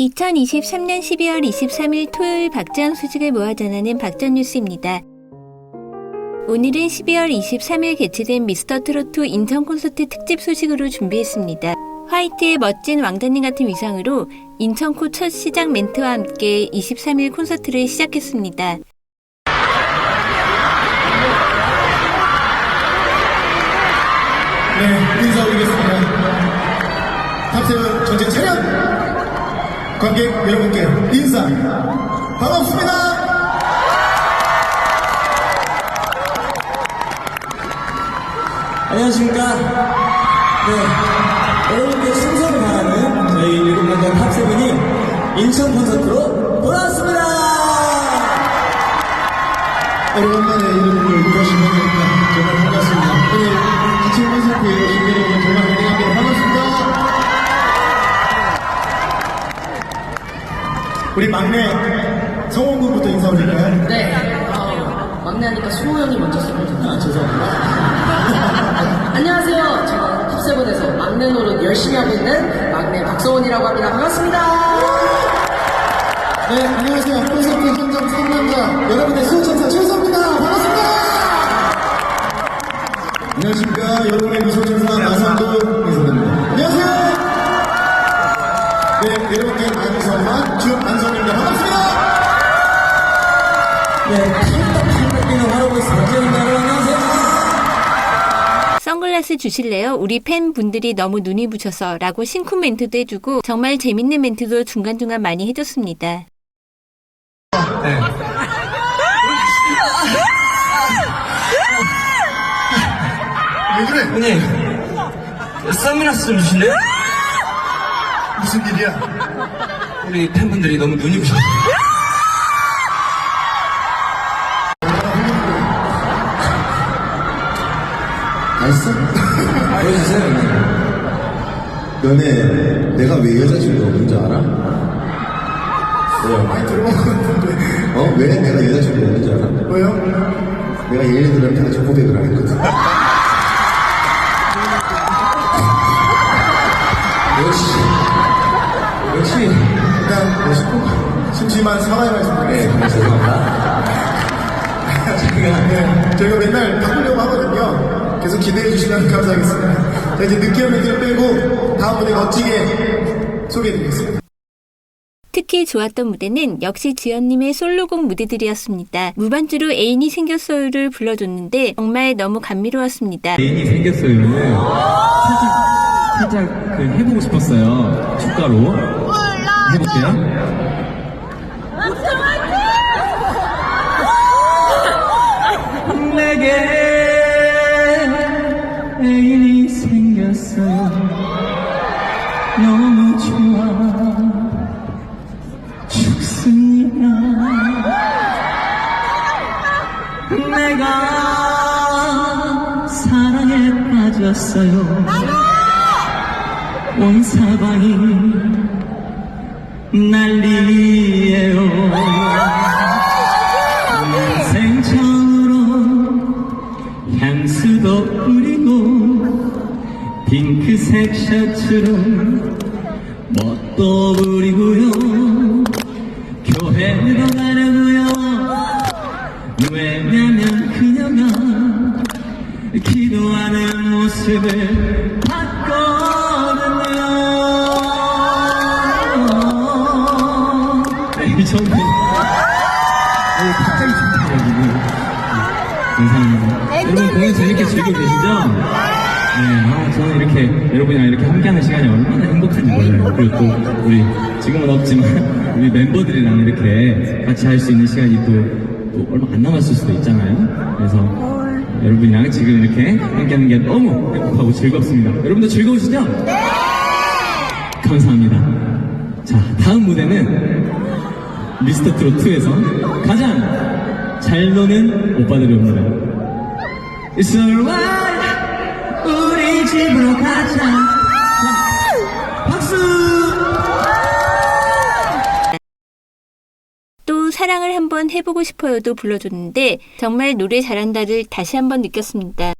2023년 12월 23일 토요일 박전 수직을 모아 전하는 박전 뉴스입니다. 오늘은 12월 23일 개최된 미스터 트로트 인천 콘서트 특집 소식으로 준비했습니다. 화이트의 멋진 왕자님 같은 위상으로 인천코 첫 시작 멘트와 함께 23일 콘서트를 시작했습니다. 네, 관객 여러분께 인사! 반갑습니다! 안녕하십니까. 네. 여러분께 충성을 바라는 저희 일곱 명단 탑세븐이 인천 콘서트로 돌아왔습니다. 오랜만에 이름을 겁니다. 정말 반갑습니다. 오늘 같이 콘서트에 우리 막내 성원군부터 인사 올릴까요? 네. 어, 막내하니까 수호 형이 먼저 좋다. 아, 죄송합니다. 안녕하세요. 저는 탑세븐에서 막내 노릇 열심히 하고 있는 막내 박성원이라고 합니다. 반갑습니다. 네, 안녕하세요. 콘서트 현장 상남자 여러분의 수호천사 최우서입니다. 반갑습니다. 안녕하십니까. 여러분의 미소천사 나선도 인사드립니다. 안녕하세요. 네, 여러분께 안성만 주안성 입니다. 반갑습니다. 네. 탕탕탕 뛰는 할아버지 박재입니다. 여러분 안녕하세요. 선글라스 주실래요? 우리 팬분들이 너무 눈이 부셔서 라고 싱쿵 멘트도 해주고 정말 재밌는 멘트도 중간중간 많이 해줬습니다. 왜 그래? 형님, 선글라스 좀 주실래요? 무슨 일이야? 우리 팬분들이 너무 눈이 부셔서. 알았어? 보여주세요. 너네 내가 왜 여자친구가 없는 줄 알아? 왜요? 많이 같은데 어? 왜 내가 여자친구가 없는 줄 알아? 왜요? 내가 얘네들한테 같이 고백을 안 했거든 심심한 사과의 말씀 드리겠습니다 네, 죄송합니다. 저희가, 네, 저희가 맨날 바꾸려고 하거든요. 계속 기대해 주시면 감사하겠습니다. 자, 이제 느끼한 멘트를 빼고 다음 무대 멋지게 소개해 드리겠습니다. 특히 좋았던 무대는 역시 지연님의 솔로곡 무대들이었습니다. 무반주로 애인이 생겼어요를 불러줬는데 정말 너무 감미로웠습니다. 애인이 생겼어요를 살짝 살짝 그 해보고 싶었어요 축가로 해볼게요 내게 애인이 생겼어요 너무 좋아. 죽습니다 내가 사랑에 빠졌어요. 온 사방이 난리 핑크색 셔츠로 멋도 부리고요. 아, 저는 이렇게 여러분이랑 이렇게 함께하는 시간이 얼마나 행복한지 몰라요. 그리고 또 우리 지금은 없지만 우리 멤버들이랑 이렇게 같이 할 수 있는 시간이 또, 또 얼마 안 남았을 수도 있잖아요. 그래서 여러분이랑 지금 이렇게 함께하는 게 너무 행복하고 즐겁습니다. 여러분도 즐거우시죠? 네! 감사합니다. 자, 다음 무대는 미스터 트롯 2에서 가장 잘 노는 오빠들이 옵니다. It's alright. 집으로 가자. 자, 박수! 또 사랑을 한번 해보고 싶어요도 불러줬는데 정말 노래 잘한다를 다시 한번 느꼈습니다.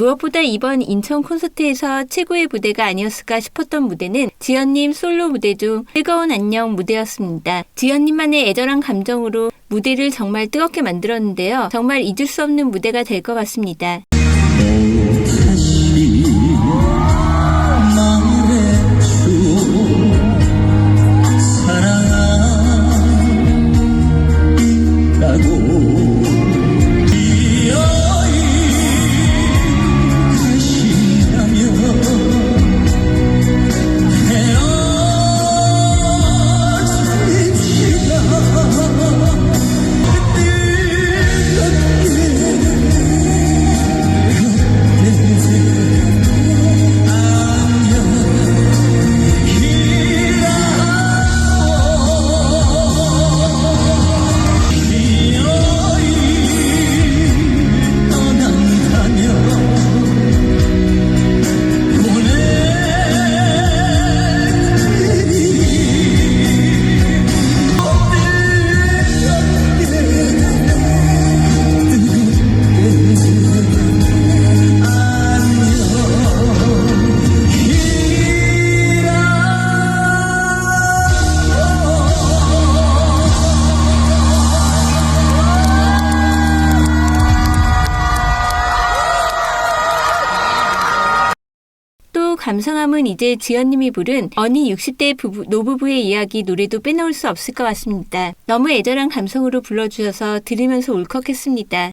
무엇보다 이번 인천 콘서트에서 최고의 무대가 아니었을까 싶었던 무대는 지연님 솔로 무대 중 뜨거운 안녕 무대였습니다. 지연님만의 애절한 감정으로 무대를 정말 뜨겁게 만들었는데요. 정말 잊을 수 없는 무대가 될 것 같습니다. 또 감성함은 이제 지연님이 부른 어니 60대 부부, 노부부의 이야기 노래도 빼놓을 수 없을 것 같습니다. 너무 애절한 감성으로 불러주셔서 들으면서 울컥했습니다.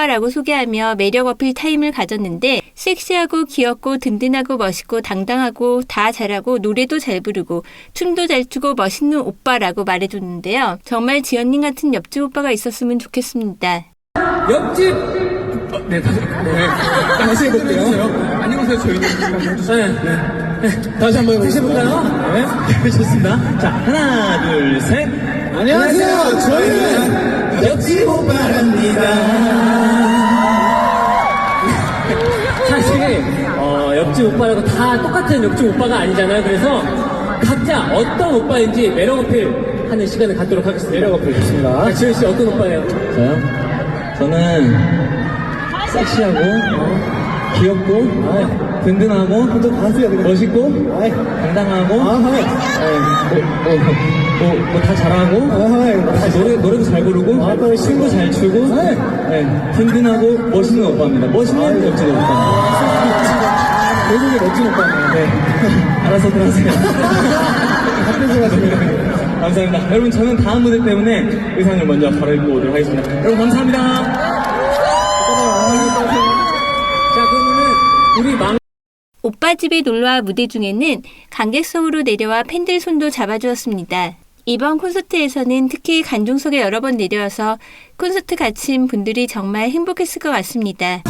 오빠라고 소개하며 매력 어필 타임을 가졌는데 섹시하고 귀엽고 든든하고 멋있고 당당하고 다 잘하고 노래도 잘 부르고 춤도 잘 추고 멋있는 오빠라고 말해줬는데요. 정말 지연님 같은 옆집 오빠가 있었으면 좋겠습니다. 옆집 어, 네 다시 네 다시 해볼게요 안녕하세요 저희는 네, 네. 다시 한번 해볼까요? 해볼까요? 네 좋습니다 자 하나 둘 셋 안녕하세요. 저희는 옆집 오빠랍니다. 사실 어, 옆집 오빠라고 다 똑같은 옆집 오빠가 아니잖아요. 그래서 각자 어떤 오빠인지 매력 어필 하는 시간을 갖도록 하겠습니다. 매력 어필 좋습니다. 지현 씨 어떤 오빠예요? 저요? 저는 섹시하고 귀엽고 든든하고 멋있고 당당하고 뭐 다 잘하고 다 노래 노래도 잘 부르고 춤도 잘 추고 네, 든든하고 멋있는 오빠입니다. 멋있는 옆집 오빠. 외국의 멋진 오빠네요. 네. 알아서 들어가세요. 감사합니다. 여러분 저는 다음 무대 때문에 의상을 먼저 갈아입고 오도록 하겠습니다. 여러분 감사합니다. 자 그러면은 우리 막 오빠 집에 놀러와 무대 중에는 관객석으로 내려와 팬들 손도 잡아주었습니다. 이번 콘서트에서는 특히 관중석에 여러 번 내려와서 콘서트 갇힌 분들이 정말 행복했을 것 같습니다.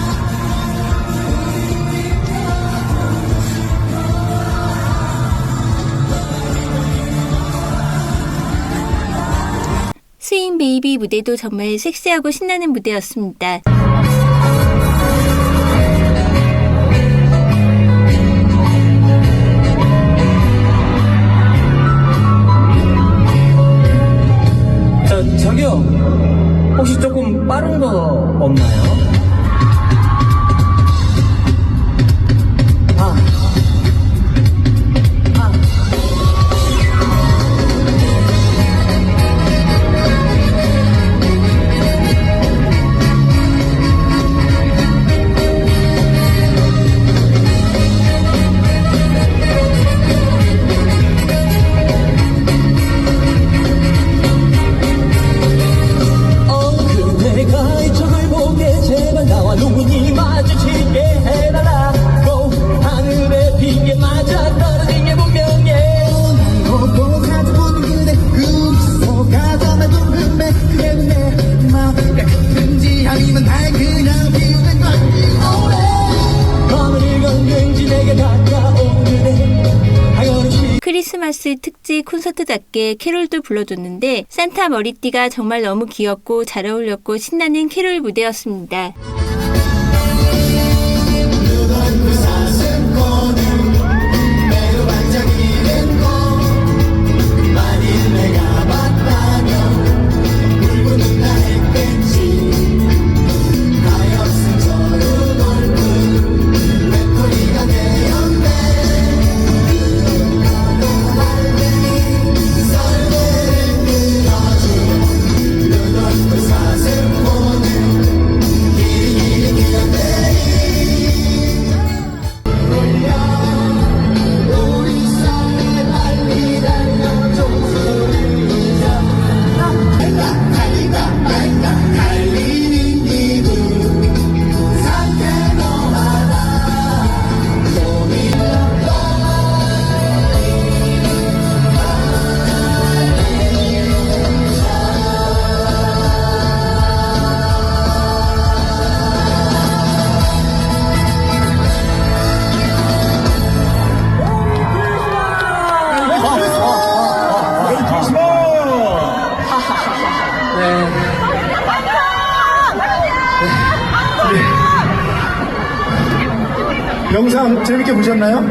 스윙 베이비 무대도 정말 섹시하고 신나는 무대였습니다. 크리스마스 특집 콘서트답게 캐롤도 불러줬는데 산타 머리띠가 정말 너무 귀엽고 잘 어울렸고 신나는 캐롤 무대였습니다. 재밌게 보셨나요?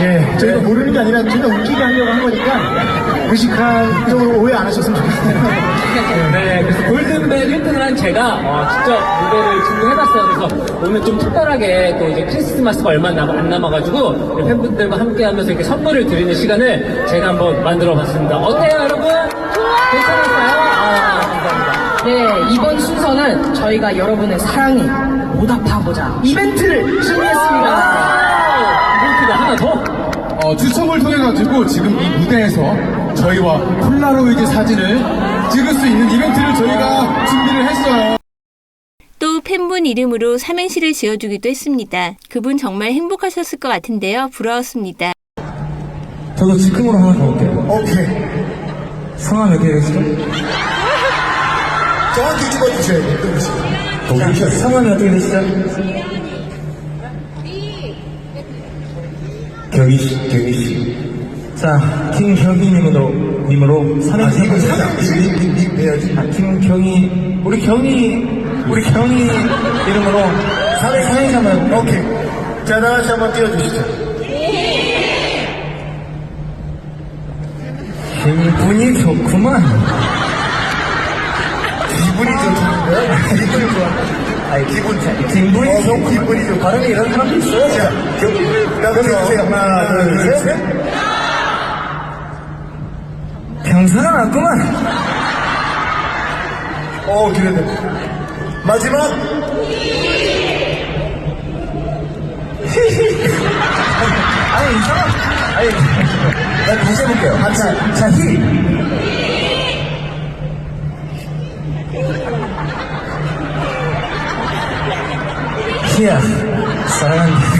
예, 저희가 모르는 게 아니라 저희가 웃기게 하려고 한 거니까 무식한 쪽으로 오해 안 하셨으면 좋겠어요. 네, 그래서 골든벨 1등을 한 제가 어, 직접 무대를 준비해봤어요. 그래서 오늘 좀 특별하게 또 이제 크리스마스가 얼마 남, 안 남아가지고 팬분들과 함께하면서 이렇게 선물을 드리는 시간을 제가 한번 만들어봤습니다. 어때요, 여러분? 괜찮았어요? 아, 감사합니다. 네, 이번 순서는 저희가 여러분의 사랑에 보답하고자 이벤트를 준비했습니다. 멘트가 하나 더. 어, 추첨을 통해 가지고 지금 이 무대에서 저희와 폴라로이드 사진을 찍을 수 있는 이벤트를 저희가 준비를 했어요. 또 팬분 이름으로 삼행시를 지어주기도 했습니다. 그분 정말 행복하셨을 것 같은데요. 부러웠습니다. 저도 즉흥으로 하나 가볼게요. 오케이. 성함이 어떻게 되시죠? 정확히 찍어주셔야 돼요, 또 자, 성함이 어떻게 되시죠? 경희 씨, 경희 씨. 자, 김경희님으로, 님으로 삼행시 한번 해야지. 아, 김경희, 우리 경희, 우리 경희 이름으로 삼행시 한번. 오케이. 자, 다 같이 한번 띄워주시죠. 기분이 좋구만. 기분이. 아니, 기분, 기분이 어, 좋 기분이 좋 발음이 이런 사람도 있어요. 자, 나눠주세요. 하나, 둘, 셋. 평사가 났구만. 어, 기대돼. 마지막. 아니, 이상한, 아니, 나 다시 해볼게요. 아, 자, 자, 히. 희야, 사랑한다.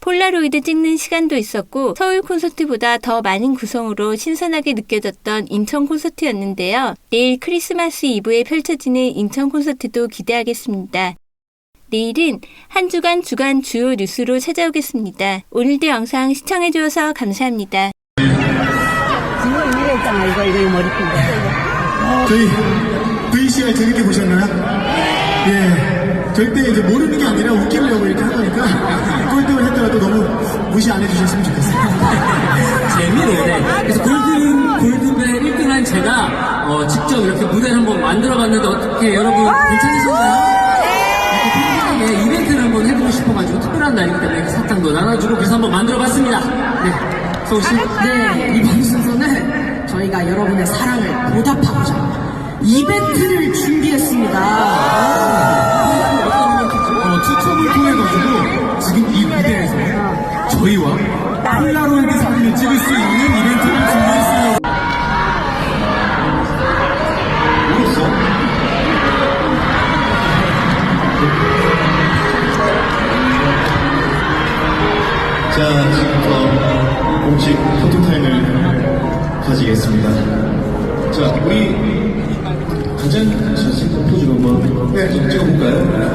폴라로이드 찍는 시간도 있었고 서울 콘서트보다 더 많은 구성으로 신선하게 느껴졌던 인천 콘서트였는데요. 내일 크리스마스 이브에 펼쳐지는 인천 콘서트도 기대하겠습니다. 내일은 한 주간 주간 주요 뉴스로 찾아오겠습니다. 오늘도 영상 시청해주셔서 감사합니다. 저희 VCR 재밌게 보셨나요? 예. 절대 이제 모르는 게 아니라 웃기려고 이렇게 하니까 꼴등을 했더라도 너무 무시 안 해주셨으면 좋겠어요. 재미로. 네. 그래서 골든, 골든벨 1등 한 제가 어, 직접 이렇게 무대를 한번 만들어봤는데 어떻게 여러분 괜찮으신가요? 이렇게 팬분에게 이벤트를 한번 해보고 싶어가지고 특별한 날이기 때문에 사탕도 나눠주고 그래서 한번 만들어봤습니다. 네. 서울 씨. 네, 이번 순서는 저희가 여러분의 사랑을 보답하고자 이벤트를 준비했습니다. 어, 추첨을 통해 가지고 지금 이 무대에서 저희와 폴라로이드 사진을 찍을 수 있는 이벤트를 준비했어요. 자,